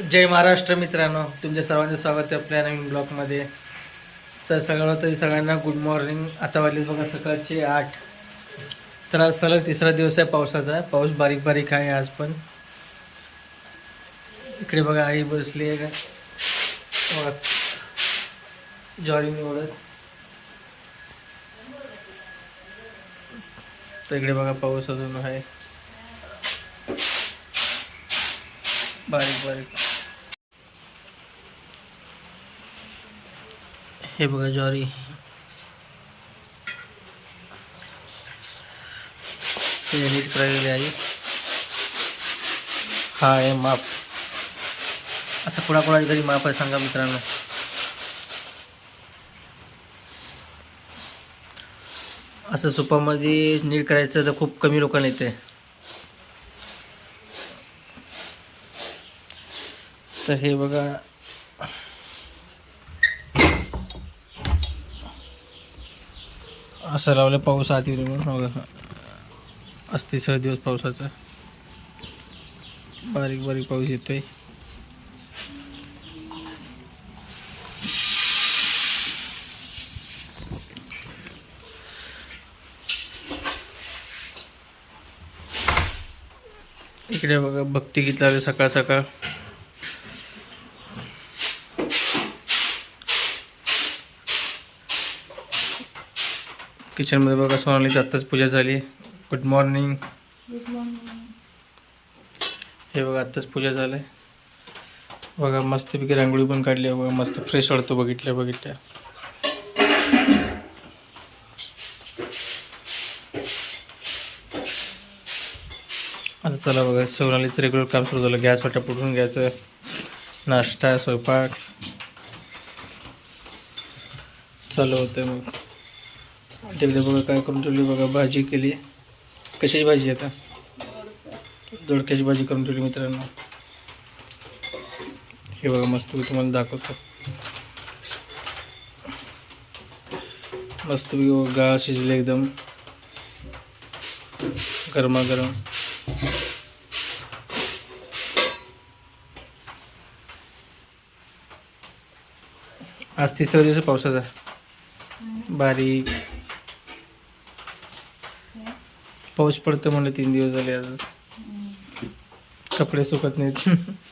जय महाराष्ट्र मित्रांनो. तुमच्या सर्वांचं स्वागत आहे आपल्या नवीन ब्लॉगमध्ये. तर सगळं तरी सगळ्यांना गुड मॉर्निंग आता वाजले बघा सकाळचे आठ. तर आज सलग तिसरा दिवस आहे पावसाचा. पाऊस बारीक बारीक आहे आज पण. इकडे बघा आई बसली आहे. का जॉरी निवडत तर इकडे बघा पाऊस अजून आहे. बारीक बारीक. हे बघा ज्वारी. नीट करायला आहे. हा आहे माप. असं कोणाकोणाची कधी माप आहे सांगा मित्रांनो. असं सुपामध्ये नीट करायचं तर खूप कमी लोकांना येते. तर हे बघा. असं लावलं पाऊस आधी बघा. असते तिसरा दिवस पावसाचा. बारीक बारीक पाऊस येतोय. इकडे बघा भक्ती गीत लावले सकाळ सकाळ. किचनमध्ये बघा सोनालीची आत्ताच पूजा झाली. गुड मॉर्निंग हे बघा आत्ताच पूजा झाली बघा मस्तपैकी रांगोळी पण काढली आहे. बघा मस्त फ्रेश वाटतो बघितल्या बघितल्या. आता चला बघा सोनालीचं रेग्युलर काम सुरू झालं. गॅस वाटा पुढून घ्यायचं. नाश्ता स्वयंपाक. चालू होतं मग. तिकडे बघा काय करून ठेवली बघा भाजी केली. कशाची भाजी आता? दोडक्याची भाजी करून ठेवली मित्रांनो. हे बघा मस्त मी तुम्हाला दाखवतो. मस्त गाळ शिजले एकदम. गरमागरम. आज तिसरा दिवस पावसाचा. बारीक. पाऊस पडतो म्हणलं तीन दिवस झाले आज कपडे सुकत नाहीत.